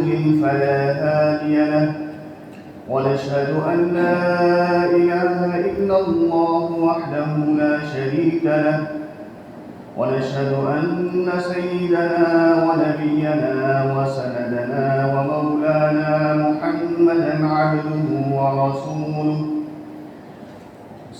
يضلل فلا هادي له. ونشهد أن لا إله إلا الله وحده لا شريك له. ونشهد أن سيدنا ونبينا وسندنا ومولانا محمدا عبده ورسوله.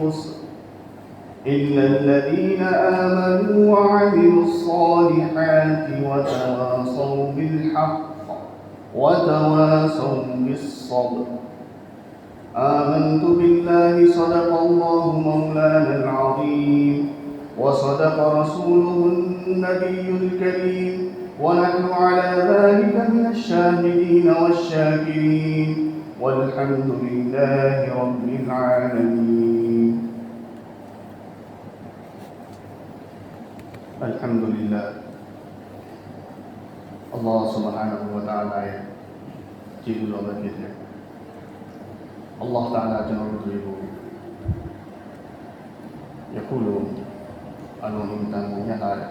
خسر إلا الذين آمنوا وعملوا الصالحات وتواصوا بالحق وتواصوا بالصبر. آمنت بالله صدق الله مولانا العظيم وصدق رسوله النبي الكريم ونحن على ذلك من الشاهدين والشاكرين. والحمد لله رب العالمين. Alhamdulillah Allah subhanahu wa ta'ala ရဲ့ကျေးဇူးတော်ပဲဖြစ်တယ် Allah ta'ala ကျွန်တော်တို့တွေကိုယခုလိုအလုံးစုံတန်ကိုညှက်လာတဲ့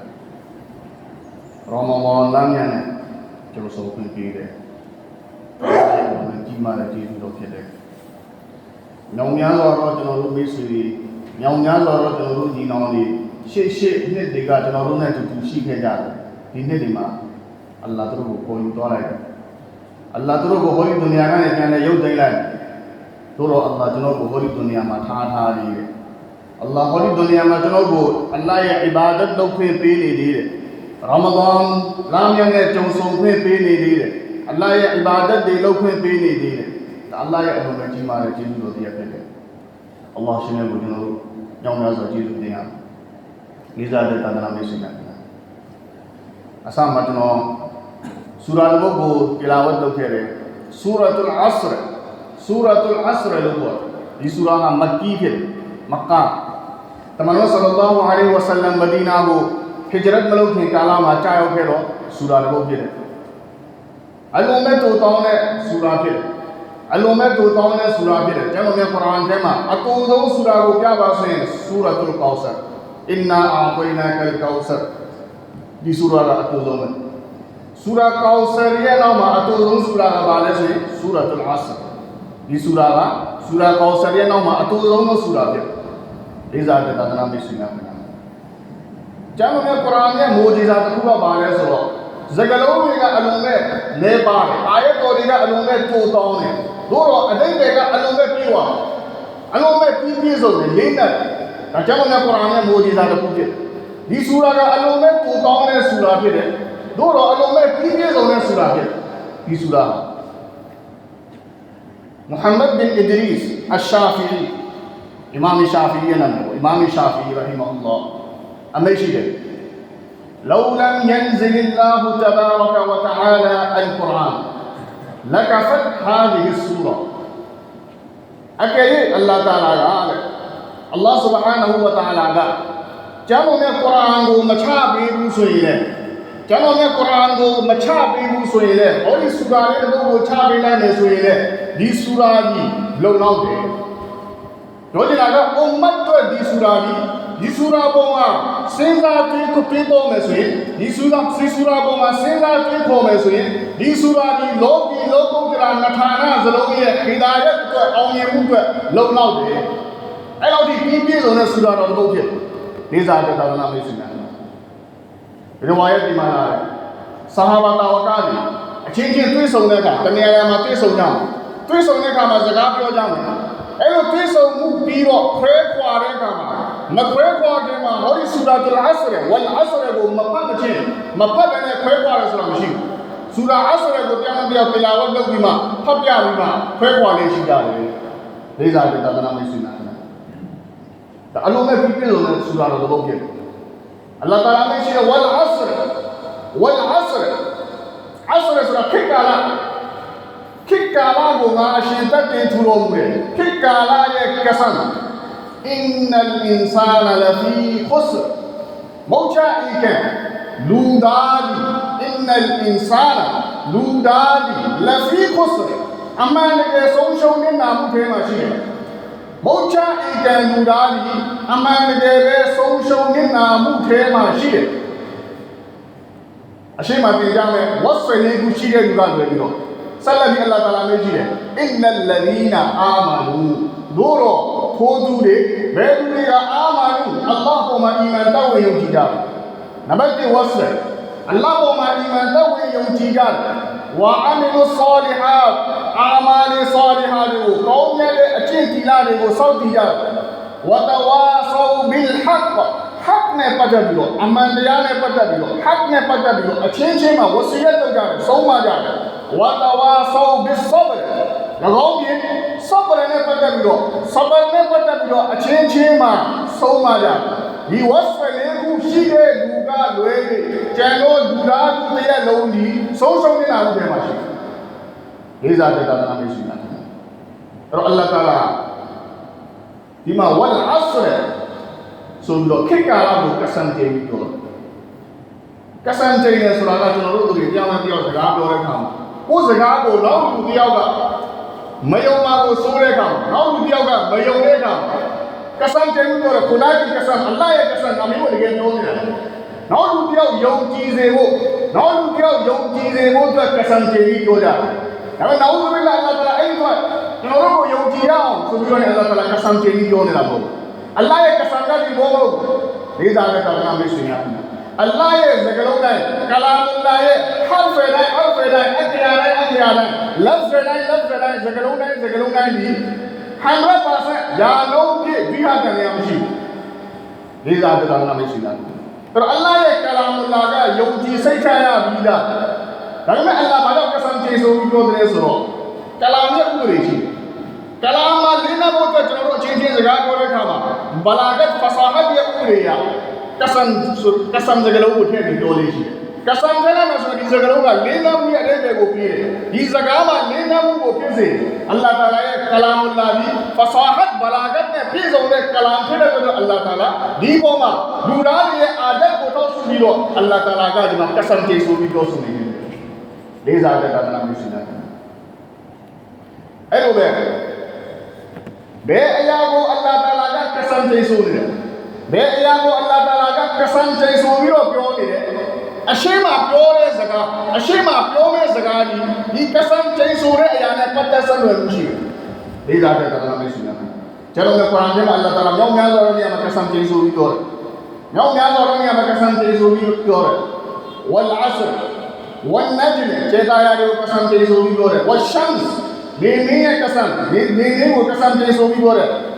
ရမမောလမ်းညံနဲ့ကျွန်တော်ဆုံးခွင့်ပေးတယ်ကြီးမားတဲ့ကျေးဇူးတော်ဖြစ်တယ်။ညောင်များစွာတော့ကျွန်တော်တို့မိတ်ဆွေတွေညောင်များစွာတော့ကျွန်တော်တို့ညီနောင်တွေ ရှေ့ရှေ့နှစ်တွေကကျွန်တော်တို့နဲ့အတူတူရှိခဲ့ကြတယ်။ဒီနှစ်တွေမှာအလ္လာဟ်တို့ကိုပေါ်ယူသွားလိုက်တယ်။အလ္လာဟ်တို့ကိုဟောဒီဒုနီယာကနေပြန်လဲရုပ်သိမ်းလိုက်တယ်။တို့တော့အလ္လာဟ်ကျွန်တော်ကိုဟောဒီဒုနီယာမှာထားထားနေတယ်။အလ္လာဟ်ဟောဒီဒုနီယာမှာကျွန်တော်ကိုအလ္လာဟ်ရဲ့အီဘာဒတ်လုပ်ခွင့်ပေးနေသေးတယ်။ရမဒန်လမ်းမြတ်နဲ့ကြုံဆုံခွင့်ပေးနေသေးတယ်။အလ္လာဟ်ရဲ့အီဘာဒတ်တွေလုပ်ခွင့်ပေးနေသေးတယ်။ဒါအလ္လာဟ်ရဲ့အလုံးမဲ့ကြီးမားတဲ့ကျေးဇူးတော်တရားဖြစ်တယ်။အလ္လာဟ်ရှင်ရဲ့ကိုကျွန်တော်တို့ညောင်းများစွာကျေးဇူးတင်ရမယ်။ လေးစားတဲ့သာသနာ့မိတ်ဆွေများခင်ဗျာ။အစမှကျွန်တော်ဆူရာဘုတ်ကိုတီလာဝတ်လုပ်ခဲ့တယ်။ဆူရာတုလ်အဆရဆူရာတုလ်အဆရလို့ပြောဒီဆူရာကမက်ကီဖြစ်တယ်။မက္ကာတမန်တော်ဆလ္လာဟူအလိုင်းဝဆလမ်မဒီနာကိုဟဂျရတ်မလုပ်ခင်ကာလမှာကြာရောက်ခဲ့တော့ဆူရာဘုတ်ဖြစ်တယ်။အလုံးမဲ့တူတောင်းတဲ့ဆူရာဖြစ်တယ်။အလုံးမဲ့တူတောင်းတဲ့ဆူရာဖြစ်တယ်။ကျွန်တော်မြတ်ကုရ်အာန်ထဲမှာအတူဆုံးဆူရာကိုပြပါဆိုရင်ဆူရာတုလ်ကောဆာ အင်နာအာကွိနာကလ်ကောဆာဒီဆူရာကအတူဆုံးပဲဆူရာကောဆာရဲ့နောက်မှာအတူဆုံးဆူရာကဘာလဲဆိုရင်ဆူရာတုလ်အဆာဒီဆူရာကဆူရာကောဆာရဲ့နောက်မှာအတူဆုံးသောဆူရာဖြစ်လေးစားတဲ့သာသနာ့မိတ်ဆွေများခင်ဗျာကျမ်းမြတ်ကုရ်အာန်ရဲ့မိုဒီဇာတစ်ခုကပါလဲဆိုတော့စကလုံးတွေကအလုံးမဲ့လဲပါတယ်အာယတ်တော်တွေကအလုံးမဲ့တိုးတောင်းတယ်တို့တော့အတိတ်တွေကအလုံးမဲ့ပြေးသွားအလုံးမဲ့ပြီးပြည့်စုံတယ်လေးနဲ့ ဒါကျမ်းမြတ်ကုရ်အာန်ရဲ့မိုဒီဇာတစ်ခုဖြစ်ဒီဆူရာကအလုံးမဲ့တိုးတောင်းတဲ့ဆူရာဖြစ်တယ်တို့တော့အလုံးမဲ့ပြီးပြည့်စုံတဲ့ဆူရာဖြစ်ဒီဆူရာ محمد بن إدريس الشافعي إمام الشافعي نمو إمام الشافعي رحمه الله أما يشير لو لم ينزل الله تبارك وتعالى القرآن لكفت هذه السورة أكيد الله تعالى قال الله سبحانه وتعالى قال ကျ မ်းတော်မြတ်ကုရ်အာန်ကိုမချပေးဘူးဆိုရင်လေကျမ်းတော်မြတ်ကုရ်အာန်ကိုမချပေးဘူးဆိုရင်လေဟောဒီဆူရာလေးတစ်ပုဒ်ကိုချပေးလိုက်မယ်ဆိုရင်လေဒီဆူရာကြီးလုံလောက်တယ်တို့ကြတာကအုံမတ်တို့ဒီဆူရာကြီးဒီဆူရာပုံကစဉ်းစားတွေးကိုပြပေါ်မယ်ဆိုရင်ဒီဆူရာစီဆူရာပုံမှာစဉ်းစားတွေးပေါ်မယ်ဆိုရင်ဒီဆူရာကြီးလောကီလောကုတ္တရာနထာနာစလုံးရဲ့ခိဒါယတ်အတွက်အောင်မြင်မှုအတွက်လုံလောက်တယ် အဲ့တော့ဒီပြည့်ပြည့်စုံတဲ့ဆူရာတော်တစ်ပုဒ်ဖြစ်လေးစားတဲ့သာသနာမိတ်ဆွေများရဝါယတ်ဒီမှာလာတယ်ဆာဟာဘာတာဝကကြီးအချင်းချင်းတွေ့ဆုံတဲ့အခါတနေရာမှာတွေ့ဆုံကြအောင်တွေ့ဆုံတဲ့အခါမှာစကားပြောကြမယ်အဲ့လိုတွေ့ဆုံမှုပြီးတော့ခွဲခွာတဲ့အခါမှာမခွဲခွာခင်မှာဟောဒီဆူရာတုလ်အဆရဝလ်အဆရကိုမပတ်မချင်းမပတ်ဘဲနဲ့ခွဲခွာရဆိုတာမရှိဘူးဆူရာအဆရကိုတရားမတရားပြလာဝတ်လုပ်ပြီးမှဖတ်ပြပြီးမှခွဲခွာလေးရှိကြတယ်လေးစားတဲ့သာသနာ့မိတ်ဆွေများခင်ဗျာဒါ အလုံးမဲ့ပြည့်ပြည့်စုံတဲ့ဆူရာတော်သဘောဖြစ်တယ်အလ္လာဟ်တာလာမရှိတဲ့ဝလ်အဆရဝလ်အဆရအဆရဆိုတာခေတ်ကာလခေတ်ကာလကိုငါအရှင်သက်တင်ထူတော်မူတယ်ခေတ်ကာလရဲ့ကဆန်အင်နလ်အင်ဆာနလဖီခွစမောချာအီကံလူသားဒီအင်နလ်အင်ဆာနလူသားဒီလဖီခွစအမှန်တကယ်ဆုံးရှုံးနေတာမှုထဲမှာရှိတယ် မုတ်ချအီကံလူသားဒီအမှန်တကယ်ပဲဆုံးရှုံးနေတာမှုထဲမှာရှိတယ်အရှိမတင်ကြမယ်ဝတ်စလေးခုရှိတဲ့လူကလွယ်ပြီးတော့ဆက်လက်ပြီးအလ္လာဟ်တာလာမေးကြည့်တယ်အင်နလလီနာအာမာနူတို့တော့ထိုးသူတွေဘယ်သူတွေကအာမာနူအလ္လာဟ်ပေါ်မှာအီမန်တောက်ဝင်ယုံကြည်ကြတယ်နံပါတ်1ဝတ်စအလ္လာဟ်ပေါ်မှာအီမန်တောက်ဝင်ယုံကြည်ကြတယ် ဝါအမီလုဆာလီဟာတ်အာမာလီဆာလီဟာတ်ကိုကောင်းမြတ်တဲ့အကျင့်တီလာတွေကိုစောင့်တည်ကြတယ်ဝတဝါဆောဘီလ်ဟက်ဟက်နဲ့ပတ်သက်ပြီးတော့အမှန်တရားနဲ့ပတ်သက်ပြီးတော့ဟက်နဲ့ပတ်သက်ပြီးတော့အချင်းချင်းမှာဝစီယတ်လုပ်ကြတယ်ဆုံးမကြတယ်ဝတဝါဆောဘီဆဘရ၎င်းပြင်ဆဘရနဲ့ပတ်သက်ပြီးတော့ဆဘရနဲ့ပတ်သက်ပြီးတော့အချင်းချင်းမှာဆုံးမကြတယ်ဒီဝတ်ဖလေးခုရှိတဲ့လူ ကလွဲပြီးကျန်တော့လူသားသူတရက်လုံးဒီဆုံးရှုံးနေတာဟုတ်တယ်မှာရှိတယ်လေးစားတဲ့သာသနာမရှိတာအဲ့တော့အလ္လာဟ်တာလာဒီမှာဝလ်အဆရဆိုပြီးတော့ခေတ်ကာလကိုကဆန်တင်ပြီးတော့ကဆန်တင်နေဆိုတာကကျွန်တော်တို့တို့တရားမှပြောစကားပြောတဲ့အခါမှာကိုယ်စကားကိုနောက်လူတယောက်ကမယုံပါကိုစိုးတဲ့အခါနောက်လူတယောက်ကမယုံတဲ့အခါကဆန်တင်ပြီးတော့ခုနကကဆန်အလ္လာဟ်ရဲ့ကဆန်အမျိုးတကယ်ပြောနေတာ နောက်လူတယောက်ယုံကြည်စေဖို့နောက်လူတယောက်ယုံကြည်စေဖို့အတွက်ကဆန်တင်ပြီးပြောကြတယ်ဒါပေမဲ့နောက်လူလာအလ္လာဟ်အဲ့ဒီတော့ကျွန်တော်တို့ကိုယုံကြည်ရအောင်ဆိုပြီးတော့လည်းအလ္လာဟ်ကဆန်တင်ပြီးပြောနေတာပေါ့အလ္လာဟ်ရဲ့ကဆန်ကဒီဘောမဟုတ်လေးစားတဲ့သာသနာမရှိရဘူးအလ္လာဟ်ရဲ့စကားလုံးတိုင်းကလာမူလာရဲ့ဟ်ဖ်တိုင်းဟ်ဖ်တိုင်းအခရာတိုင်းအခရာတိုင်းလက်ဖ်တိုင်းလက်ဖ်တိုင်းစကားလုံးတိုင်းစကားလုံးတိုင်းဒီ 100%ယာလုံးပြည့်ဒီဟာတန်ရမရှိဘူးလေးစားတဲ့သာသနာမရှိတာအဲ့တော့အလ္လာဟ်ရဲ့ကလာမူလာကယုံကြည်စိတ်ချရပြီးသားဒါပေမဲ့အလ္လာဟ်ဘာကြောင့်ကဆန်ကျေဆိုပြီးပြောတယ်ဆိုတော့ကလာမြတ်ဥပဒေရှိတယ်ကလာမလင်းနာဖို့အတွက်ကျွန်တော်တို့အချင်းချင်းစကားပြောတဲ့အခါမှာဘလာဂတ်ဖဆာဟတ်ရဲ့ဥပဒေရကဆန်ကဆန်စကားလုံးကိုထည့်ပြီးပြောလေးရှိတယ်ကဆန်တဲ့မှာဆိုဒီစကားလုံးကလင်းနာမှုရဲ့အရေးတွေကိုပြည့်တယ်ဒီစကားမှာလင်းနာမှုကိုပြည့်စေအလ္လာဟ်တာလာရဲ့ကလာမူလာဒီဖဆာဟတ်ဘလာဂတ်နဲ့ပြည့်စုံတဲ့ကလာမ်ဖြစ်တဲ့အတွက်အလ္လာဟ်တာလာဒီပေါ်မှာလူသားတွေရဲ့အာဒတ်ကိုထောက်ဆပြီးတော့အလ္လာဟ်တာလာကဒီမှာကဆန်ကျေဆိုပြီးပြောဆိုနေတယ်လေးစားတဲ့သာသနာ့မရှိတာအဲ့လိုပဲဘယ် အရာကိုအလ္လာဟ်တာလာကကဆန်ကျေဆိုနေတယ်ဘယ်အရာကိုအလ္လာဟ်တာလာကကဆန်ကျေဆိုပြီးတော့ပြောနေတယ်အရှိမပြောတဲ့စကားအရှိမပြောမဲ့စကားဒီဒီကဆန်ကျေဆိုတဲ့အရာနဲ့ပတ်သက်ဆက်နွယ်မှုရှိတယ်လေးစားတဲ့သာသနာ့မရှိတာကျွ اشیم اپلور ہے زگا اشیم اپلور میں زگا جی یہ قسم چاہی سورے یعنی پتہ سن ہوئے مجھے بھی جاتے تھا میں سنیا چلو میں قرآن جب اللہ تعالیٰ یوں میں زورا نہیں ہمیں قسم چاہی سوری کیوں رہے۔ یوں میں زورا نہیں ہمیں قسم چاہی سوری کیوں رہے۔ والعصر، والنجم چیتا ہے کہ وہ قسم چاہی سوری کیوں رہے۔ والشمس نیم نیم ہے قسم نیم نیم وہ قسم چاہی سوری کیوں رہے۔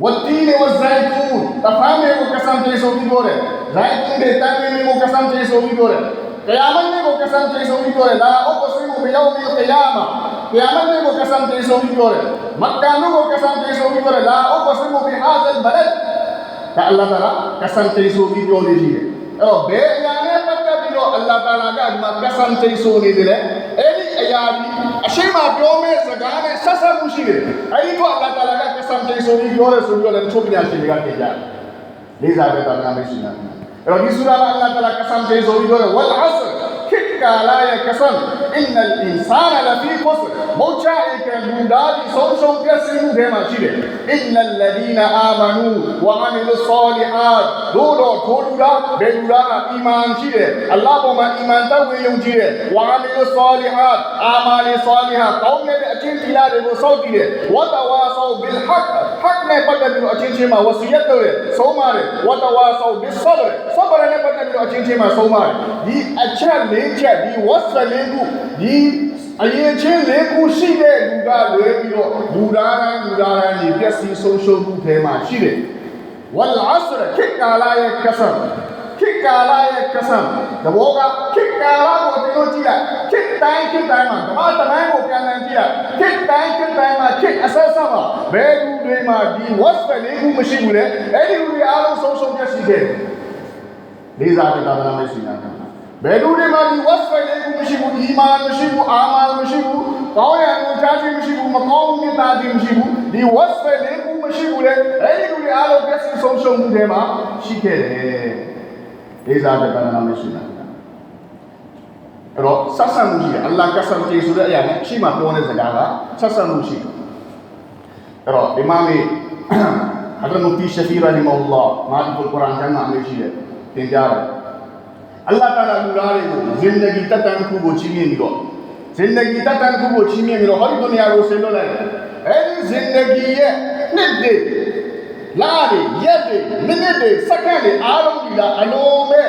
والتین والزیتون. تفہم ہے وہ قسم چلی سو کی دور ہے. زیتون دے تنوی میں قسم چلی سو کی دور ہے. قیامت میں وہ قسم چلی سو کی دور ہے. لا اقسم بیوم القیامہ. قیامت میں وہ قسم چلی سو کی دور ہے. مکہ میں قسم چلی سو کی دور ہے. لا اقسم بهذا البلد. کہ اللہ تعالیٰ قسم چلی سوگی جو دیجیے بے جانے پتہ بھی جو اللہ تعالیٰ کا قسم چلی سوگی دلے ရာနဲ့ပတ်သက်ပြီးတော့အလ္လာဟ်တာလာကဒီမှာကဆန်ကျေဆိုနေတယ်လေအဲ့ဒီအရာဒီအရှိမပြောမဲ့စကားနဲ့ဆက်ဆက်မှုရှိတယ်အဲ့ဒီတော့အလ္လာဟ်တာလာကကဆန်ကျေဆိုပြီးပြောတယ်ဆိုပြီးတော့လည်းတချို့ပညာရှင်တွေကပြင်ကြတယ်လေးစားတဲ့တာနာမရှိဘူးအဲ့တော့ဒီဆူရာမှာအလ္လာဟ်တာလာကဆန်ကျေဆိုပြီးပြောတယ်ဝလ်အဆရ ခေတ်ကာလရဲ့ကဆန်အင်နလ်အင်ဆာနလဖီခွစမောချာဧကလူသားဒီဆုံးရှုံးပြည့်စုံမှုထဲမှာရှိတယ်အင်နလ်လဒီနာအာမနူဝါအမီလုဆာလီဟတ်တို့တော့ထိုလူသားဘယ်လူသားကအီမန်ရှိတယ်အလ္လာဟ်ပေါ်မှာအီမန်တောက်ဝင်ယုံကြည်တယ်ဝါအမီလုဆာလီဟတ်အာမာလီဆာလီဟတ်ကောင်းတဲ့အချင်းတီလာတွေကိုစောင့်ကြည့်တယ်ဝတဝါဆောဘီလ်ဟတ်ဟတ်နဲ့ပတ်သက်ပြီးတော့အချင်းချင်းမှာဝစီယတ်လုပ်တယ်ဆုံးမတယ်ဝတဝါဆောဘီဆဘရဆဘရနဲ့ပတ်သက်ပြီးတော့အချင်းချင်းမှာဆုံးမတယ်ဒီအချက်လေးချက်ဒီ WhatsApp လေးခုဒီအရင်ချင်းလေးခုရှိတဲ့လူကလွဲပြီးတော့လူသားတိုင်းလူသားတိုင်းဒီပျက်စီးဆုံးရှုံးမှုထဲမှာရှိတယ်ဝလ်အဆရခေတ်ကာလရဲ့ကဆမ်ခေတ်ကာလရဲ့ကဆမ်တဘောကခေတ်ကာလကိုတင်လို့ကြည့်လိုက်ခေတ်တိုင်းခေတ်တိုင်းမှာဓမ္မတမိုင်းကိုပြန်လည်ကြည့်လိုက်ခေတ်တိုင်းခေတ်တိုင်းမှာခေတ်အဆက်ဆက်မှာဘယ်လူတွေမှာဒီ WhatsApp လေးခုမရှိဘူးလေအဲ့ဒီလူတွေအားလုံးဆုံးရှုံးပျက်စီးခဲ့တယ်လေးစားတဲ့သာသနာ့ရှိတာဘ ယ်လူတွေမှာဒီ website လေးကိုမရှိဘူးဒီမာမရှိဘူးအာမာမရှိဘူးကောင်းရံကိုကြားခြင်းမရှိဘူးမကောင်းမြတ်တာခြင်းမရှိဘူးဒီ website လေးကိုမရှိဘူးလေအဲ့ဒီလူတွေအားလုံးပြည့်စုံဆုံးရှုံးမှုတွေမှာရှိခဲ့တယ်လေးစားတဲ့သာသနာ့ရှိတာအဲ့တော့ဆက်ဆံမှုရှိတယ်အလ္လာဟ်ကဆမ်တီဆိုတဲ့အရာနဲ့အရှိမပြောတဲ့စကားကဆက်ဆံမှုရှိတယ်အဲ့တော့ဒီမာမီဟဒရမူတီရှဖီရာဟီမအလ္လာဟ်မာလီကုလ်ကုရ်အာန်ကျမ်းမှာအမေရှိတယ်သင်ကြားတယ် အလ္လာဟ်တာလာလူသားတွေကိုဇင်ဒဂီတတ်တန်တစ်ခုကိုချီးမြှင့်ပြီးတော့ဇင်ဒဂီတတ်တန်တစ်ခုကိုချီးမြှင့်ပြီးတော့ဟောဒီဒုနီယာကိုဆင်းလွှတ်လိုက်တယ်အဲဒီဇင်ဒဂီရဲ့နှစ်တွေလာတွေရက်တွေမိနစ်တွေစက္ကန့်တွေအားလုံးဒီလားအလုံးမဲ့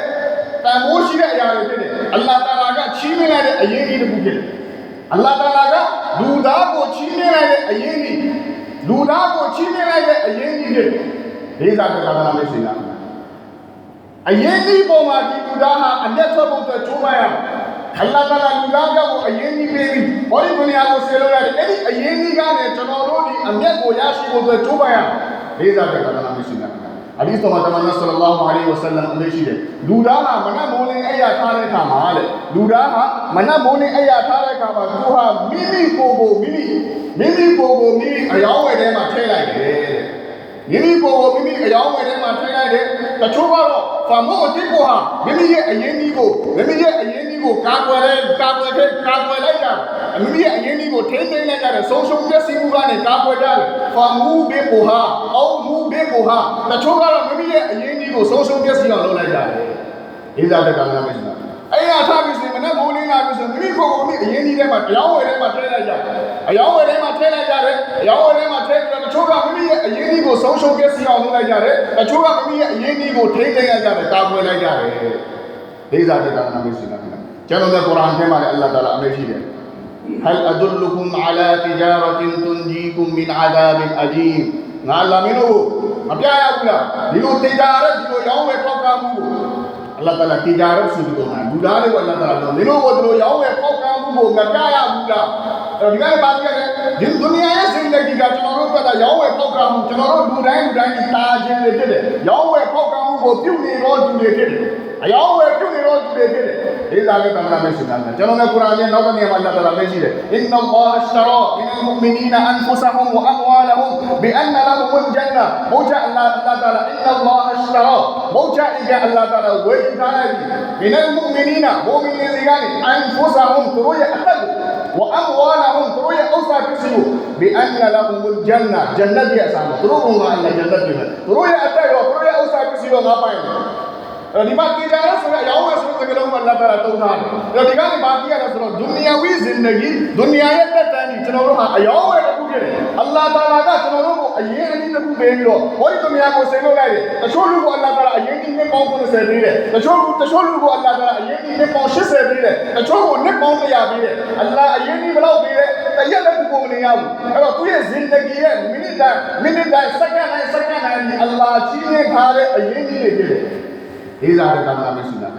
တန်ဖိုးရှိတဲ့အရာတွေဖြစ်တယ်အလ္လာဟ်တာလာကချီးမြှင့်လိုက်တဲ့အရေးကြီးတစ်ခုဖြစ်တယ်အလ္လာဟ်တာလာကလူသားကိုချီးမြှင့်လိုက်တဲ့အရေးကြီးလူသားကိုချီးမြှင့်လိုက်တဲ့အရေးကြီးဖြစ်တယ်လေးစားတဲ့သာသနာ့မိတ်ဆွေများ အရင်ဒီပုံမှာဒီလူသားဟာအမျက်ထွက်ဖို့အတွက်ကြိုးပမ်းရမယ်အလ္လာဟ်ကလူသားကြောင့်အရင်ကြီးပေးပြီးဘောဒီဒုနီယာကိုဆေလို့ရတယ်အဲ့ဒီအရင်ကြီးကလည်းကျွန်တော်တို့ဒီအမျက်ကိုရရှိဖို့အတွက်ကြိုးပမ်းရမယ်လေးစားတဲ့သာသနာ့မိတ်ဆွေများအဒီသမတမန်ဆလလောဟ်အလိုင်းဝဆလမ်အလေးရှိတယ်လူသားဟာမနတ်မိုးလင်းအဲ့ရထားတဲ့အခါမှာတဲ့လူသားဟာမနတ်မိုးလင်းအဲ့ရထားတဲ့အခါမှာသူဟာမိမိကိုယ်ကိုမိမိမိမိကိုယ်ကိုမိမိအယောင်းဝယ်ထဲမှာထည့်လိုက်တယ်တဲ့ မိမိကိုယ်ကိုမိမိအယောင်းဝယ်ထဲမှာထည့်လိုက်တယ်တချို့ကတော့ဖာမို့အတိကိုဟာမိမိရဲ့အရင်ကြီးကိုမိမိရဲ့အရင်ကြီးကိုကာကွယ်တယ်ကာကွယ်တယ်ကာကွယ်လိုက်တာမိမိရဲ့အရင်ကြီးကိုထိမ့်သိမ်းလိုက်ကြတယ်ဆုံးရှုံးပြည့်စည်မှုကနေကာကွယ်ကြတယ်ဖာမူဘေကိုဟာအောက်မူဘေကိုဟာတချို့ကတော့မိမိရဲ့အရင်ကြီးကိုဆုံးရှုံးပြည့်စည်အောင်လုပ်လိုက်ကြတယ်ဒီစားတဲ့ကံကမရှိဘူးအဲ့ရထားပြီးစင်မနဲ့မိုးလင်းလာပြီးဆိုမိမိကိုယ်ကိုမိအရင်ကြီးထဲမှာတရားဝယ်ထဲမှာထည့်လိုက်ကြတယ်အယောင်းဝယ်ထဲမှာထည့်လိုက်ကြတယ် အယောင်းဝယ်ထဲမှာထည့်ပြီးတော့တချို့ကမိမိရဲ့အရင်ကြီးကိုဆုံးရှုံးပြည့်စည်အောင်လုပ်လိုက်ကြတယ်တချို့ကမိမိရဲ့အရင်ကြီးကိုထိမ့်သိမ်းလိုက်ကြတယ်ကာကွယ်လိုက်ကြတယ်လေးစားတဲ့ကံကမရှိဘူးကျွန်တော်တို့ကုရ်အာန်ထဲမှာလည်းအလ္လာဟ်တာလာအမိန့်ရှိတယ် هل أدلكم على تجارة تنجيكم من عذاب أليم ငါလာမင်းတို့မပြရဘူးလားဒီလိုတေကြရက်ဒီလိုရောင်းဝယ်ပေါက်ကားမှုကိုအလ္လာဟ်တလာတေကြရက်ဆိုပြီးတော့လူသားတွေကိုအလ္လာဟ်တလာတော့မင်းတို့ကိုဒီလိုရောင်းဝယ်ပေါက်ကားမှုကိုမပြရဘူးလား အဲ့တော့ဒီကနေ့ပါပြရတယ်ဒီဒုနီယာရဲ့စင်တဲ့ကြီးကကျွန်တော်တို့ကရောင်းဝယ်ပေါက်ကားမှုကျွန်တော်တို့လူတိုင်းလူတိုင်းတာခြင်းတွေဖြစ်တယ်ရောင်းဝယ်ပေါက်ကားမှုကိုပြုနေတော့သူတွေဖြစ်တယ်အယောင်းဝယ်ပြုနေ တော့သူတွေဖြစ်တယ်ဒီသားကတမန်တော်မရှိတာကျွန်တော်လည်းကုရ်အာန်ရဲ့နောက်တစ်နေရာမှာ အလ္လာဟ်တလာမရှိတယ်အင်နလ္လာဟ်အရှရာမင်အလ်မုအ်မီနီနအန်ဖုဆဟွမ်ဝအမ်ဝါလဟွမ်ဘီအန်နလဟွမ်ဂျန်နာမောချအလ္လာဟ်တလာအင်နလ္လာဟ်အရှရာမောချအီကအလ္လာဟ်တလာဝေယူထားလိုက်ပြီမင်အလ်မုအ်မီနီနမုအ်မီနင်တွေကနေအန်ဖုဆဟွမ်သူတို့ရဲ့အသက်ကိုဝအမ်ဝါလဟွမ်သူတို့ရဲ့ဥစ္စာပစ္စည်းကိုဘီအန်နလဟွမ်ဂျန်နာဂျန်နတ်ရဲ့အစားမှာသူတို့ကအလ္လာဟ်ဂျန်နတ်ပြင်တယ်သူတို့ရဲ့အသက်ရောသူတို့ရဲ့ဥစ္စာပစ္စည်းရောငါပိုင်တယ်အဲ့ဒီမှာတေချာရဆိုတဲ့အရောင်းဝယ်ဆိုတဲ့ကလုံးမှာလက်တာတုံးထားတယ်။အဲ့ဒီကနေဘာကြည့်ရလဲဆိုတော့ဒုနီယာဝီဇင်နဂီဒုနီယာရဲ့တက်တန်းကြီးကျွန်တော်တို့ဟာအရောင်းဝယ်တစ်ခုဖြစ်တယ်။အလ္လာဟ်တာလာကကျွန်တော်တို့ကိုအရင်အနည်းတစ်ခုပေးပြီးတော့ဟောဒီဒုနီယာကိုဆင်လို့လိုက်တယ်။တချို့လူကအလ္လာဟ်တာလာအရင်ကြီးနှစ်ပေါင်း90ပေးတယ်။တချို့လူတချို့လူကအလ္လာဟ်တာလာအရင်ကြီးနှစ်ပေါင်း80ပေးတယ်။တချို့ကိုနှစ်ပေါင်း100ပေးတယ်။အလ္လာဟ်အရင်ကြီးဘယ်လောက်ပေးလဲ။တရက်လည်းကိုမနေရဘူး။အဲ့တော့သူ့ရဲ့ဇင်နဂီရဲ့မိနစ်တိုင်းမိနစ်တိုင်းစက္ကန့်တိုင်းစက္ကန့်တိုင်းအလ္လာဟ်ကြီးနေထားတဲ့အရင်ကြီးတွေဖြစ်တယ်။ လေးစားတဲ့ကံကမရှိတာ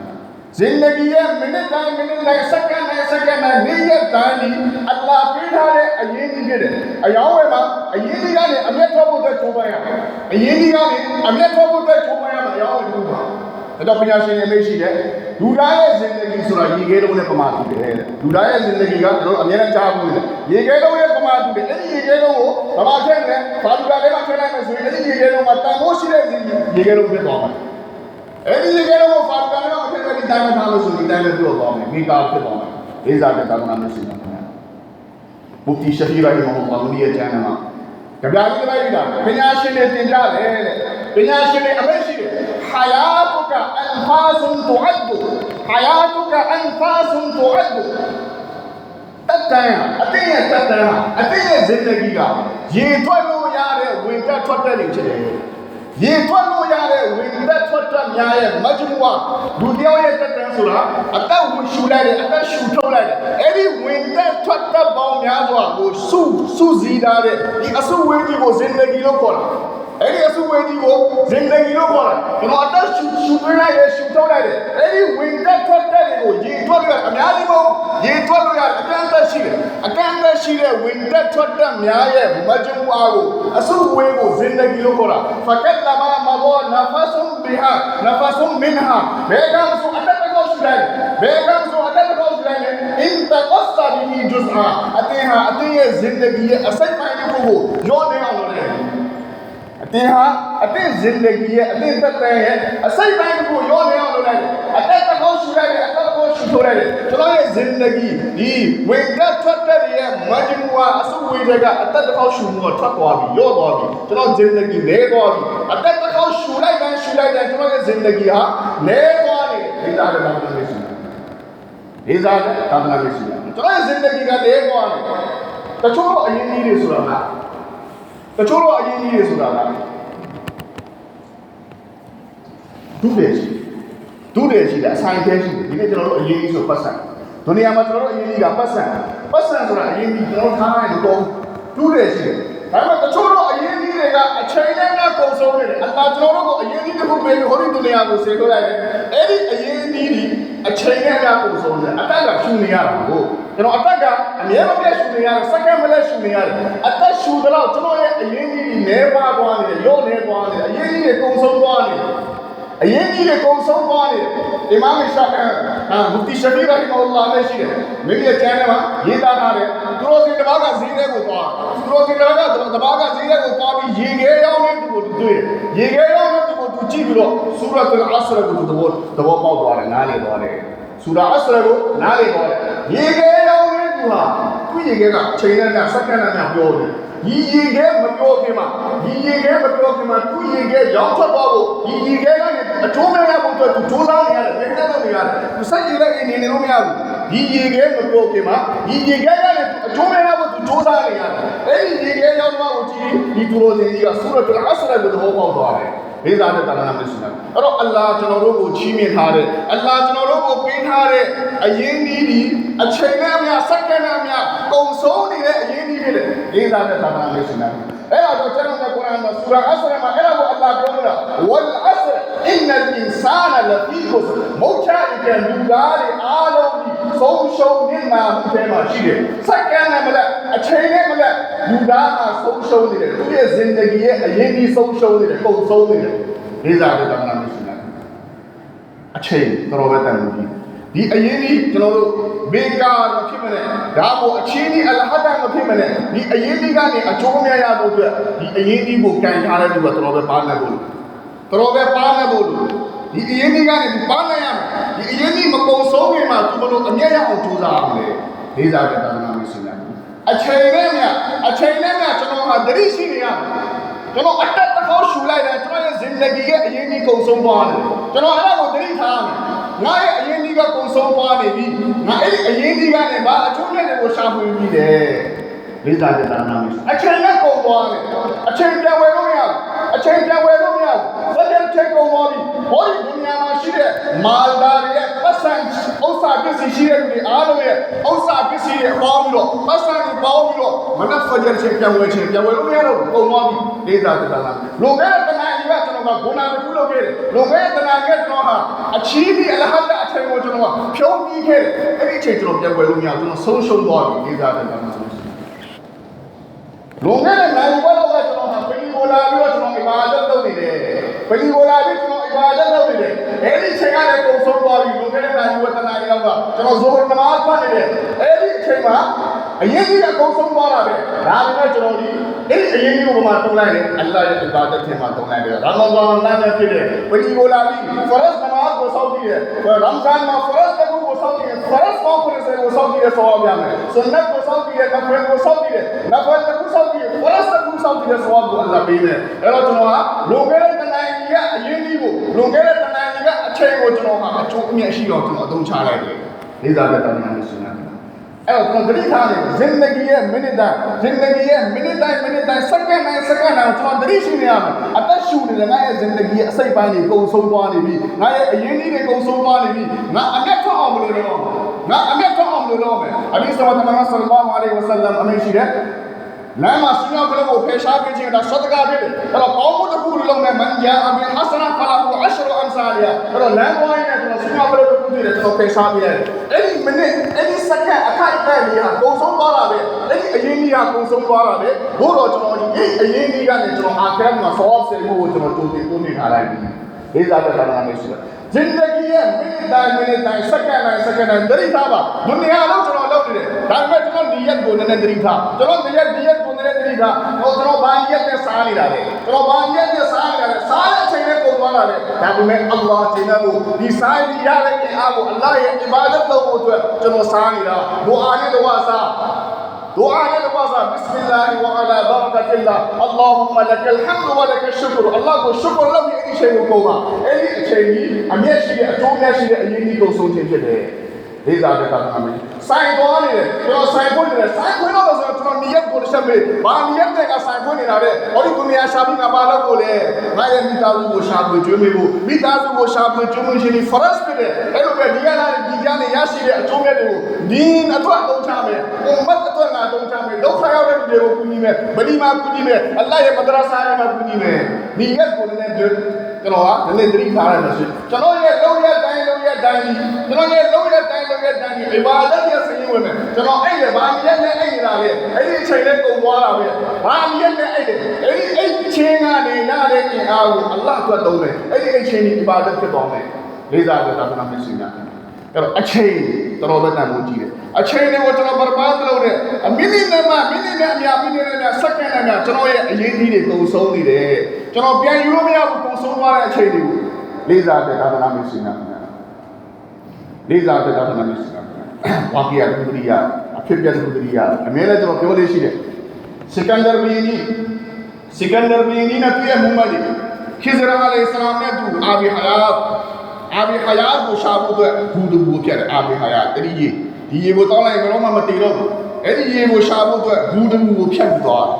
ဇင်နဂီရဲ့မိနစ်တိုင်းမိနစ်တိုင်းစက္ကန့်တိုင်းစက္ကန့်တိုင်းနေ့ရက်တိုင်းဒီအလ္လာဟ်ပေးထားတဲ့အရေးကြီးဖြစ်တယ်အယောင်းဝယ်မှာအရေးကြီးကနေအမျက်ထွက်ဖို့အတွက်ကြိုးပမ်းရမယ်အရေးကြီးကနေအမျက်ထွက်ဖို့အတွက်ကြိုးပမ်းရမယ်အယောင်းဝယ်တူပါဒါတော့ပညာရှင်တွေမေးရှိတယ်လူသားရဲ့ဇင်နဂီဆိုတာရေခဲလုံးနဲ့ပမာတူတယ်လူသားရဲ့ဇင်နဂီကကျွန်တော်အများနဲ့ကြားဘူးလေရေခဲလုံးရဲ့ပမာတူတယ်အဲ့ဒီရေခဲလုံးကိုဗမာထက်နဲ့ဘာလူကလည်းမထည့်နိုင်မယ်ဆိုရင်အဲ့ဒီရေခဲလုံးမှာတန်ဖိုးရှိတဲ့ရေခဲလုံးဖြစ်သွားမှာ အဲ့ဒီရေခဲလုံးကိုဖာလူကလည်းမထည့်နိုင်တဲ့တိုင်းမှာထားလို့ဆိုရင်တိုင်းပဲပြောသွားမယ်မိကာဖြစ်သွားမယ်လေးစားတဲ့သာသနာမရှိတာခင်ဗျာမုဖတီရှဖီရာဟီမဟူလာမီရဲ့ကျမ်းမှာကြပြားကြီးလိုက်တာပညာရှင်တွေတင်ကြတယ်တဲ့ပညာရှင်တွေအမေရှိတယ်ဟာယာတုကအန်ဖာဆွန်တူအဒ်ဟာယာတုကအန်ဖာဆွန်တူအဒ်တတ်တန်အတင်းရဲ့တတ်တန်အတင်းရဲ့ဇင်ဒဂီကရေထွက်လို့ရတဲ့ဝင်တက်ထွက်တဲ့နေဖြစ်တယ် ရေထွက်လို့ရတဲ့ဝင်သက်ထွက်တတ်များရဲ့မဂျမူဝါလူတယောက်ရဲ့တက်တန်းဆိုတာအသက်ဝင်ရှူလိုက်တယ်အသက်ရှူထုတ်လိုက်တယ်အဲ့ဒီဝင်သက်ထွက်တတ်ပေါင်းများစွာကိုစုစုစည်းထားတဲ့ဒီအစုဝေးကြီးကိုဇင်ဒဂီလို့ခေါ်တာ အဲ့ဒီအစုဝေးကြီးကိုဇင်ဒဂီလို့ခေါ်တာကျွန်တော်အသက်ရှူရှူသွင်းလိုက်တယ်ရှူထုတ်လိုက်တယ်အဲ့ဒီဝင်သက်ထွက်တတ်တွေကိုရေထွက်လို့ရအများကြီးမဟုတ်ရေထွက်လို့ရအကန့်အသတ်ရှိတယ်အကန့်အသတ်ရှိတဲ့ဝင်သက်ထွက်တတ်များရဲ့မဂျမူဝါကိုအစုဝေးကိုဇင်ဒဂီလို့ခေါ်တာဖကတ်လမာမဘောနဖဆုမ်ဘီဟာနဖဆုမ်မင်ဟာဘေကမ်ဆိုအတက်တကောရှိတယ်ဘေကမ်ဆိုအတက်တကောရှိတယ်အင်တကောဆာဘီဂျုဇအာအတင်းဟာအတင်းရဲ့ဇင်ဒဂီရဲ့အစိတ်ပိုင်းတစ်ခုကိုရောနေ အောင်လုပ်တယ်အတင်းဟာအတင်းဇင်ဒဂီရဲ့အတင်းသက်တဲ့ရဲ့အစိတ်ပိုင်းတစ်ခုရောနေအောင်လုပ်လိုက်တယ်အတက်တကောရှိတယ်အတက်တကောရှိထိုးလိုက်တယ်ကျွန်တော်ရဲ့ဇင်ဒဂီဒီဝင်ကတ်ထွက်တဲ့ရဲ့မဂျမူဝါအစုဝေးတွေကအတက်တကောရှူမှုကထွက်သွားပြီရော့သွားပြီကျွန်တော်ဇင်ဒဂီလဲသွားပြီအတက်တကောရှူလိုက်တိုင်းရှူလိုက်တိုင်းကျွန်တော်ရဲ့ဇင်ဒဂီဟာလဲသွားနေဒီသားလည်းတော့မရှိဘူးဒီသားလည်းသာသနာ့မရှိဘူးကျွန်တော်ရဲ့ဇင်ဒဂီကလဲသွားနေတချို့တော့အရင်ကြီးတွေဆိုတာလား တချို့တော့အရင်ကြီးတွေဆိုတာလားဒုတယ်ရှိဒုတယ်ရှိတယ်အဆိုင်သေးရှိတယ်ဒီနေ့ကျွန်တော်တို့အရင်ကြီးဆိုပတ်စံဒုနီယာမှာကျွန်တော်တို့အရင်ကြီးကပတ်စံပတ်စံဆိုတာအရင်ကြီးကျွန်တော်ထားလိုက်တော့ဒုတယ်ရှိတယ်ဒါပေမဲ့တချို့တော့အရင်ကြီးတွေကအချိန်နဲ့ကကုန်ဆုံးနေတယ်အတာကျွန်တော်တို့ကိုအရင်ကြီးတစ်ခုပေးပြီးဟောဒီဒုနီယာကိုဆေလို့လိုက်တယ်အဲ့ဒီအရင်ကြီးဒီ အချိန်နဲ့ကကုန်ဆုံးနေတယ်အတက်ကရှူနေရတာကိုကျွန်တော်အတက်ကအမြဲမပြတ်ရှူနေရတယ်စက္ကန့်မလဲရှူနေရတယ်အတက်ရှူတော့ကျွန်တော်ရဲ့အရင်ကြီးဒီနဲပါသွားနေတယ်ရော့နေသွားနေတယ်အရင်ကြီးတွေကုန်ဆုံးသွားနေတယ်အရင်ကြီးတွေကုန်ဆုံးသွားနေတယ်အီမာမ်ရှာ အာမူတီရှဖီရာဟီမောလာနဲ့ရှိတယ်မိမိရဲ့ကျမ်းထဲမှာရေးသားထားတယ်သူတို့စီတဘာကဈေးထဲကိုသွားသူတို့စီတဘာကတဘာကဈေးထဲကိုသွားပြီးရေခဲရောက်နေသူကိုတွေ့တယ်ရေခဲရောက်နေသူကိုသူကြည့်ပြီးတော့ဆူရတ်အလ်အဆရကိုသူသဘောသဘောပေါက်သွားတယ်နားလည်သွားတယ်ဆူရာအဆရကိုနားလည်သွားတယ်ရေခဲရောက်နေသူဟာသူ့ရေခဲကချိန်နဲ့ကစက္ကန့်နဲ့ပြောတယ် ဒီရေခဲမပြောခင်မှာဒီရေခဲမပြောခင်မှာသူ့ရေခဲရောက်ထွက်သွားဖို့ဒီရေခဲကနေအကျိုးမဲ့ရဖို့အတွက်သူစူးစမ်းနေရတယ်ဘယ်နဲ့လုပ်နေရလဲသူစိတ်ကြည့်လိုက်နေနေလို့မရဘူးဒီရေခဲမပြောခင်မှာဒီရေခဲကနေအကျိုးမဲ့ရဖို့သူစူးစမ်းနေရတယ်အဲ့ဒီရေခဲရောက်သွားကိုကြည့်ဒီသူတော်စင်ကြီးကဆူရတ်အလ်အဆရကိုသဘောပေါက်သွားတယ် လေးစားတဲ့တာနာမရှိဘူးအဲ့တော့အလ္လာဟ်ကျွန်တော်တို့ကိုချီးမြှင့်ထားတယ်အလ္လာဟ်ကျွန်တော်တို့ကိုပေးထားတဲ့အရင်ဒီဒီအချိန်နဲ့အမျှစက္ကန့်နဲ့အမျှကုံဆုံးနေတဲ့အရင်ဒီဖြစ်တယ်လေးစားတဲ့တာနာမရှိဘူးအဲ့တော့ကျွန်တော်ကကုရ်အာန်မှာဆူရာအဆရမှာအဲ့ဒါကိုအလ္လာဟ်ပြောနေတာဝလ်အဆရအင်နလ်အင်ဆာနလဖီခုစမုတ်ချအကလူသားတွေအားလုံးဒီ ဆုံးရှုံးနေမှာမှုထဲမှာရှိတယ်စက္ကန့်နဲ့မလက်အချိန်နဲ့မလက်လူသားဟာဆုံးရှုံးနေတယ်သူရဲ့ဇင်ဒဂီရဲ့အရင်ဒီဆုံးရှုံးနေတယ်ကုံဆုံးနေတယ်လေးစားတဲ့တာနာမရှိဘူးအချိန်တော်ပဲတန်လို့ဒီအရင်ဒီကျွန်တော်တို့ဘေကာမဖြစ်မနဲ့ဒါကိုအချင်းဒီအလဟဒမဖြစ်မနဲ့ဒီအရင်ဒီကနေအကျိုးများရဖို့အတွက်ဒီအရင်ဒီကိုကန်ထားတဲ့လူကတော်ပဲပါနေဖို့တော်ပဲပါနေဖို့ ဒီအရင်ဒီကနေဒီပါနေရမယ်ဒီအရင်ဒီမကုံဆုံးခင်မှာသူမလို့အမျက်ရအောင်ကြိုးစားအောင်လေလေးစားတဲ့တာနာမရှိဘူးအချိန်နဲ့မြအချိန်နဲ့မြကျွန်တော်ဟာတတိရှိနေရမယ်ကျွန်တော်အတက်တစ်ခေါက်ရှူလိုက်တယ်ကျွန်တော်ရဲ့ဇင်ဒဂီရဲ့အရင်ကြီးကုံဆုံးသွားတယ်ကျွန်တော်အဲ့ဒါကိုသတိထားမယ်ငါရဲ့အရင်ကြီးကကုံဆုံးသွားနေပြီငါအဲ့ဒီအရင်ကြီးကနေဘာအကျိုးနဲ့ကိုရှာဖွေပြီးတယ်လေးစားတဲ့တာနာမရှိအချိန်နဲ့ကုံသွားတယ်အချိန်ပြန်ဝယ်လို့မရဘူးအချိန်ပြန်ဝယ်လို့မရဘူး စက်တဲ့ချိန်ကုံသွားပြီဘောဒီဒုနီယာမှာရှိတဲ့မာလာတွေရဲ့ပတ်စံဥစ္စာပစ္စည်းရှိတဲ့လူတွေအားလုံးရဲ့ဥစ္စာပစ္စည်းတွေပေါင်းပြီးတော့ပတ်စံတွေပေါင်းပြီးတော့မနက်ဖကြချိန်ပြန်ဝယ်ချိန်ပြန်ဝယ်လို့မရတော့ဘူးကုံသွားပြီလေးစားတဲ့တာနာလုံခဲ့တဲ့တနာကြီးကကျွန်တော်ကဂုဏတစ်ခုလုပ်ခဲ့တယ်လုံခဲ့တဲ့တနာကကျွန်တော်ဟာအချီးပြီးအလဟဒအချိန်ကိုကျွန်တော်ကဖြုံးပြီးခဲ့တယ်အဲ့ဒီအချိန်ကျွန်တော်ပြန်ဝယ်လို့မရဘူးကျွန်တော်ဆုံးရှုံးသွားပြီလေးစားတဲ့တာနာလုံခဲ့တဲ့နိုင်ဘက်တော့ကျွန်တော်ဟာပလီကိုလာပြီးတော့ကျွန်တော်အဘာဒတ်လုပ်နေတယ်ပလီကိုလာပြီးကျွန်တော်အဘာဒတ်လုပ်နေတယ်အဲ့ဒီချိန်ကလည်းကုန်ဆုံးသွားပြီလုံခဲ့တဲ့နိုင်ဘက်တနာကြီးကကျွန်တော်ဇိုဟ် နမားဖတ်နေတယ်အဲ့ဒီအချိန်မှာအရင်ကြီးအကုန်ဆုံးသွားတာပဲဒါပေမဲ့ကျွန်တော်ဒီအဲ့ဒီအရင်ကြီးကိုမှတုံးလိုက်တယ်အလ္လာဟ်ရဲ့အဘာဒတ်ထဲမှာတုံးလိုက်တယ်ရာမဇန်လမ်းနဲ့ဖြစ်တယ်ပလီကိုလာပြီးဖရတ်နမား ကိုစောင့်ကြည့်တယ်ရမ်ဇန်မှာဖရတ်ကိုစောင့်ကြည့်တယ်ဖရတ်ကိုဖရတ်ကိုစောင့်ကြည့်တယ်ဆောင်းရမယ်ဆွန်နတ်ကိုစောင့်ကြည့်တယ်နဖယ်ကိုစောင့်ကြည့်တယ်နဖယ်ကိုစောင့်ကြည့်တယ်ဖရတ်ကိုစောင့်ကြည့်တယ်ဆောင်းကိုအလ္လာဟ်ပေးတယ်အဲ့တော့ကျွန်တော်ကလုံခဲ့တဲ့တနိုင်ကြီးကအရင်ကြီးကိုလုံခဲ့တဲ့တနိုင်ကြီးကအချိန်ကိုကျွန်တော်ကအကျိုးအမြတ်ရှိတော့ကျွန်တော်အသုံးချလိုက်တယ်လေးစားတဲ့တန်ခါနဲ့ရှင်နာအဲ့တော့ကျွန်တော်တိထားနေဇင်ဒဂီရဲ့မိနစ်တိုင်းဇင်ဒဂီရဲ့မိနစ်တိုင်းမိနစ်တိုင်းစက္ကန့်တိုင်းစက္ကန့်တိုင်းကျွန်တော်တိရှိနေရမယ်အသက်ရှူနေတယ်ငါရဲ့ဇင်ဒဂီရဲ့အစိတ်ပိုင်းတွေကုန်ဆုံးသွားနေပြီငါရဲ့အရင်းကြီးတွေကုန်ဆုံးသွားနေပြီငါအမျက်ထွက်အောင်မလို့တော့ငါအမျက်ထွက်အောင်မလို့တော့မယ်အဘိဆလ္လာမဆလ္လာဟူအလိုင်ဝဆလမ်အမိန့်ရှိတယ် လမ်းမှာဆင်းရဲကလေးကိုဖေရှားပေးခြင်းဒါဆဒကာဖြစ်တယ်အဲ့တော့ကောင်းမှုတစ်ခုလုံးနဲ့မန်ဂျာအဘီဟဆနာဖလာဟူအရှရအမ်ဆာလီယာအဲ့တော့လမ်းပေါ်ရင်ကျွန်တော်ဆင်းရဲကလေးကိုပြုတယ်ကျွန်တော်ဖေရှားပေးတယ်အဲ့ဒီမိနစ်အဲ့ဒီစက္ကန့်အခိုက်အတန့်ကြီးဟာကုန်ဆုံးသွားတာပဲအဲ့ဒီအရင်ကြီးဟာကုန်ဆုံးသွားတာပဲဘို့တော့ကျွန်တော်ဒီအရင်ကြီးကနေကျွန်တော်အာခရတ်မှာဆော့ဆယ်မှုကိုကျွန်တော်တူတင်ပို့နေထားလိုက်ပြီလေးစားတဲ့ခန္ဓာနဲ့ရှိတယ် ဇင်ဒဂီရဲ့မိနစ်တိုင်းမိနစ်တိုင်းစက္ကန့်တိုင်းစက္ကန့်တိုင်းတတိထားပါဒုနီယာလုံးကျွန်တော်လုပ်နေတယ်ဒါပေမဲ့ကျွန်တော်ဒီရက်ကိုနည်းနည်းတတိထားကျွန်တော်ဒီရက်ဒီရက်ကိုနည်းနည်းတတိထားဟိုကျွန်တော်ဘာရက်နဲ့စားနေတာလေကျွန်တော်ဘာရက်နဲ့စားနေတာလေစားတဲ့အချိန်နဲ့ကုန်သွားတာလေဒါပေမဲ့အလ္လာဟ်တင်တဲ့လို့ဒီစားရရတဲ့အအားကိုအလ္လာဟ်ရဲ့အီဘာဒတ်လုပ်ဖို့အတွက်ကျွန်တော်စားနေတာဒူအာနဲ့ဒူအာ စား دعاء الوصى بسم الله وعلى بركة الله اللهم لك الحمد ولك الشكر الله کو شکرလုပ်ပြီးအဲ့ဒီချိန်ကိုကုန်ပါအဲ့ဒီအချိန်ကြီးအမျက်ရှိတဲ့အကျိုးမျက်ရှိတဲ့အရေးကြီးကိုဆုံးခြင်းဖြစ်တယ် လေးစားတဲ့ကာလမှာစိုင်သွားနေတယ်ကျွန်တော်စိုင်ဖွင့်နေတယ်စိုင်ဖွင့်တော့ဆိုတော့ကျွန်တော်နီရက်ကိုတစ်ချက်မေးဘာနီရက်တဲ့ကစိုင်ဖွင့်နေတာတဲ့ဟောဒီဒုနီယာရှာပြီးငါဘာလုပ်ဖို့လဲငါရဲ့မိသားစုကိုရှာဖွေကျွေးမေးဖို့မိသားစုကိုရှာဖွေကျွေးမွေးခြင်းဒီ forest ဖြစ်တယ်အဲ့လိုပဲဒီကလာဒီကနေ့ရရှိတဲ့အကျိုးမြတ်တွေကိုဒီအတွက်အသုံးချမယ်အုံမတ်အတွက်ငါအသုံးချမယ်ဒုက္ခရောက်တဲ့လူတွေကိုကူညီမယ်ဗဒီမာကူညီမယ်အလ္လာဟ်ရဲ့မဒရဆာရဲ့မှာကူညီမယ်ဒီရက်ကိုလည်း ကျွန်တော်ကလည်းသတိထားရမယ်ဆိုကျွန်တော်ရဲ့လုံးရက်တိုင်းလုံးရက်တိုင်းကျွန်တော်ရဲ့လုံးရက်တိုင်းလုံးရက်တိုင်းဒီဘာသာရဲ့စည်ဝင်မယ်ကျွန်တော်အဲ့လေဘာမြက်နဲ့အဲ့နေတာလေအဲ့ဒီအချိန်လေးကုန်သွားတာပဲဘာမြက်နဲ့အဲ့တယ်အဲ့ဒီအဲ့ချင်းကနေရတဲ့အင်အားကိုအလ္လာဟ်အတွက်သုံးတယ်အဲ့ဒီအချိန်ဒီဘာသာဖြစ်သွားမယ်လေးစားတဲ့တာသနာမရှိတာ အဲ့တော့အချိန်တော်တော်ပဲတန်ဖိုးကြီးတယ်အချိန်တွေကိုကျွန်တော်ဘရဘာလုပ်တဲ့အမိနစ်နဲ့မှမိနစ်နဲ့အများမိနစ်နဲ့စက္ကန့်နဲ့များကျွန်တော်ရဲ့အရေးကြီးတွေကုန်ဆုံးနေတယ်ကျွန်တော်ပြန်ယူလို့မရဘူးကုန်ဆုံးသွားတဲ့အချိန်တွေကိုလေးစားတဲ့သာသနာမရှိတာလေးစားတဲ့သာသနာမရှိတာဝါကီယာဒုတိယအဖြစ်ပြဒုတိယအမြဲတမ်းကျွန်တော်ပြောလို့ရှိတယ်စကန်ဒါဘီနီစကန်ဒါဘီနီနဲ့ပြည့်မှုမလေးခိဇရာအလိုင်စလမ်နဲ့သူအာဘီဟယာတ် အာဘီဟယာတ်ကိုရှာဖို့အတွက်ဂူဒူကိုပြတ်တယ်အာဘီဟယာတ်အဲ့ဒီကြီးဒီရေကိုတောင်းလိုက်ဘယ်တော့မှမတည်တော့ဘူးအဲ့ဒီရေကိုရှာဖို့အတွက်ဂူဒူကိုဖြတ်ပြီးသွားတယ်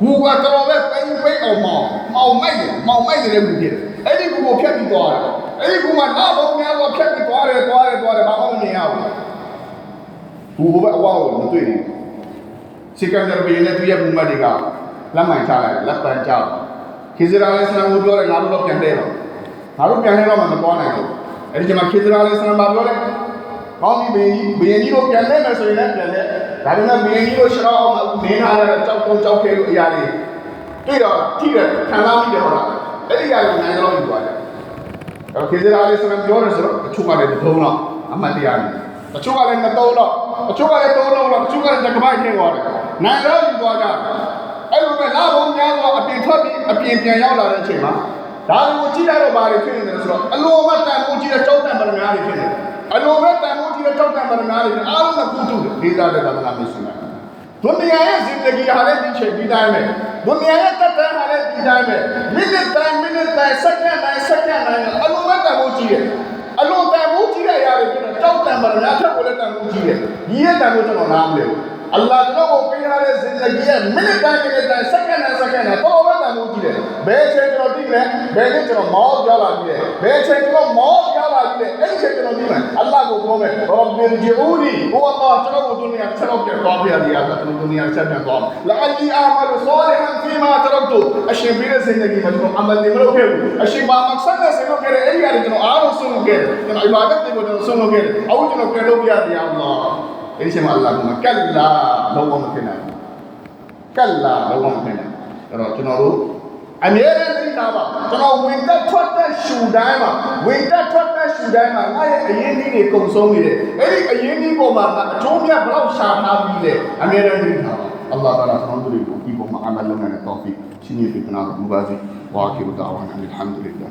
ဘူကတော်ပဲပိန်ပိန်အောင်မောင်မောင်မိုက်တယ်မောင်မိုက်တယ်လည်းဘူးဖြစ်တယ်အဲ့ဒီဘူကိုဖြတ်ပြီးသွားတယ်အဲ့ဒီဘူမှာနောက်ဘုံများကဖြတ်ပြီးသွားတယ်သွားတယ်သွားတယ်ဘာမှမမြင်ရဘူးဘူဘအဝါကိုမတွေ့ဘူးစီကံကြရပြည်နဲ့တွေ့ရမှုမတွေကလက်မှန်ချလိုက်လက်ပန်းချခိဇရာလေးဆလမ်ကိုပြောတယ်ငါတို့တော့ပြန်လဲတော့ ငါတို့ပြန်လဲတော့မှမသွားနိုင်ဘူးအဲ့ဒီကျမှခိဇရာလေးဆလမ်ဘာပြောလဲကောင်းပြီဘင်းကြီးဘင်းကြီးတို့ပြန်လဲမယ်ဆိုရင်လည်းပြန်လဲဒါပေမဲ့ဘင်းကြီးတို့ရှောင်းအောင်မင်းထားတဲ့ကြောက်တုံးကြောက်ခဲလို့အရာတွေတွေ့တော့ထိတယ်ခံစားမိတယ်ဟုတ်လားအဲ့ဒီအရာကိုနိုင်တော့ယူသွားတယ်အဲ့တော့ခေဇရာလေးဆလမ်ပြောတယ်ဆိုတော့အချို့ကလည်းသုံးတော့အမှတ်တရနေအချို့ကလည်းမသုံးတော့အချို့ကလည်းသုံးတော့အချို့ကလည်းတကပိုက်ထည့်သွားတယ်နိုင်တော့ယူသွားကြတယ်အဲ့လိုပဲလာဘုံများစွာအပြင်ထွက်ပြီးအပြင်ပြန်ရောက်လာတဲ့အချိန်မှာ ဒါကိုကြည့်ရတော့ဘာတွေဖြစ်နေတယ်ဆိုတော့အလိုမတန်ဖို့ကြည့်တဲ့ကြောက်တံပရမများတွေဖြစ်နေတယ်အလိုပဲတန်ဖို့ကြည့်တဲ့ကြောက်တံပရမများတွေအားလုံးကကုတုတယ်ဒေသတဲ့သာသနာမရှိဘူးဒုနီယာရဲ့ဇင်ဒဂီဟာလည်းဒီချိန်ဒီတိုင်းပဲဒုနီယာရဲ့တက်တဲ့ဟာလည်းဒီတိုင်းပဲမိနစ်တိုင်းမိနစ်တိုင်းစက္ကန့်တိုင်းစက္ကန့်တိုင်းအလိုပဲတန်ဖို့ကြည့်တယ်အလိုတန်ဖို့ကြည့်တဲ့ຢာတွေဖြစ်တော့ကြောက်တံပရမများထက်ကိုလည်းတန်ဖို့ကြည့်တယ်ဒီရဲ့တန်ဖို့ကျွန်တော်နားမလဲဘူး အလ္လာဟ်ကျွန်တော်ကိုပေးထားတဲ့ဇင်ဒဂီရဲ့မိနစ်တိုင်းမိနစ်တိုင်းစက္ကန့်တိုင်းစက္ကန့်တိုင်းတော်တော်ပဲတန်ဖို့ကြည့်တယ်ဘယ်ချိန်ကျွန်တော်သိလဲဘယ်နေ့ကျွန်တော်မောပြောလာပြီလဲဘယ်ချိန်ကျွန်တော်မောပြောလာပြီလဲအဲ့ဒီချိန်ကျွန်တော်သိမယ်အလ္လာဟ်ကိုပြောမယ်ရောဘီဂျီဦးနီဟိုအလ္လာဟ်ကျွန်တော်ကိုဒုနီယာဆက်တော့ပြန်သွားပြရသည်အလ္လာဟ်ကျွန်တော်ဒုနီယာဆက်ပြန်သွားလာအလီအာမလ်ဆာလီဟန်ဖီမာတရတ်တူအရှင်ပြီးတဲ့ဇင်ဒဂီမှာကျွန်တော်အမလ်နေမလို့ခဲ့ဘူးအရှင်ဘာမက်ဆတ်နဲ့ဆင်လို့ခဲ့တဲ့အဲ့ဒီအရာတွေကျွန်တော်အားလုံးဆုံးလို့ခဲ့တယ်ကျွန်တော်အီဘာဒတ်တွေကိုကျွန်တော်ဆုံးလို့ခဲ့တယ်အခုကျွန်တော်ပြန်လို့ပြရသည်အလ္လာဟ် အဲ့ဒီချိန်မှာအလ္လာဟ်ကကလလာလုံးဝမဖြစ်နိုင်ဘူးကလလာလုံးဝမဖြစ်နိုင်အဲ့တော့ကျွန်တော်တို့အမြဲတမ်းသိတာပါကျွန်တော်ဝင်တက်ထွက်တဲ့ရှူတိုင်းမှာဝင်တက်ထွက်တဲ့ရှူတိုင်းမှာငါရဲ့အရင်ကြီးတွေကုံဆုံးနေတယ်အဲ့ဒီအရင်ကြီးပေါ်မှာငါအကျိုးမြတ်ဘယ်လောက်ရှာထားပြီးလဲအမြဲတမ်းသိတာပါအလ္လာဟ်တာလာကျွန်တော်တို့ကိုဒီပေါ်မှာအမလ်လုပ်နေတဲ့တောဖီရှင်ကြီးပြနာမူပါစီဝါကိဘ်ဒါဝါနာအလ်ဟမ်ဒူလ illah